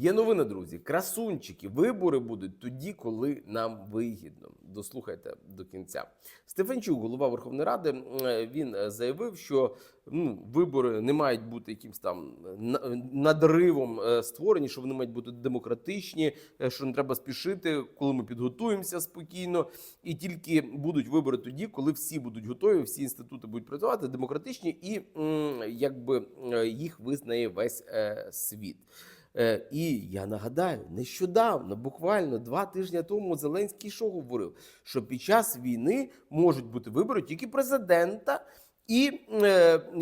Є новина, друзі. Красунчики. Вибори будуть тоді, коли нам вигідно. Дослухайте до кінця. Стефанчук, голова Верховної Ради, е, він е, заявив, що ну, вибори не мають бути якимсь там надривом е, створені, що вони мають бути демократичні, що не треба спішити, коли ми підготуємося спокійно, і тільки будуть вибори тоді, коли всі будуть готові, всі інститути будуть працювати демократичні, і якби їх визнає весь світ. Е, І я нагадаю, нещодавно, буквально два тижні тому, Зеленський що говорив, що під час війни можуть бути вибори тільки президента. І е,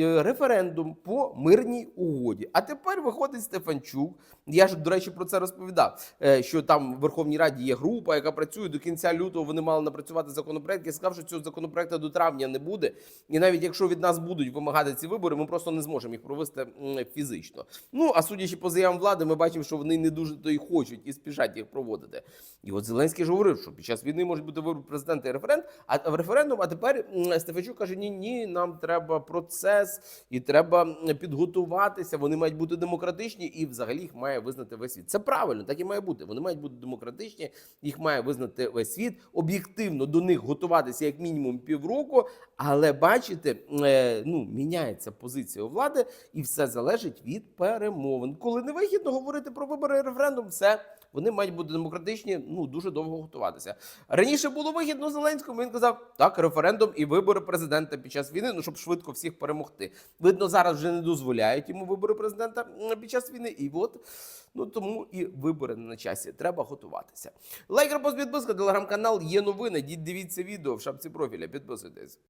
е, референдум по мирній угоді. А тепер виходить Стефанчук. Я ж, до речі, про це розповідав. е, Що там в Верховній Раді є група, яка працює до кінця лютого. Вони мали напрацювати законопроект. Я сказав, що цього законопроекту до травня не буде. І навіть якщо від нас будуть вимагати ці вибори, ми просто не зможемо їх провести фізично. Ну а судячи по заявам влади, ми бачимо, що вони не дуже то й хочуть і спішать їх проводити. І от Зеленський ж говорив, що під час війни можуть бути вибори президента і референдум, а референдум. А тепер Стефанчук каже: ні, ні, нам треба процес і треба підготуватися. Вони мають бути демократичні, і взагалі їх має визнати весь світ. Це правильно, так і має бути. Вони мають бути демократичні, їх має визнати весь світ. Об'єктивно до них готуватися як мінімум півроку. Але бачите, е, ну міняється позиція влади, і все залежить від перемовин. Коли не вигідно говорити про вибори референдум, все вони мають бути демократичні. Ну дуже довго готуватися. Раніше було вигідно Зеленському. Він казав, так, референдум і вибори президента під час війни, ну щоб швидко всіх перемогти. Видно, зараз вже не дозволяють йому вибори президента під час війни. І от ну тому і вибори не на часі. Треба готуватися. Лайк, репост, підписка, телеграм-канал є новини. Діть дивіться відео в шапці профіля. Підписуйтесь.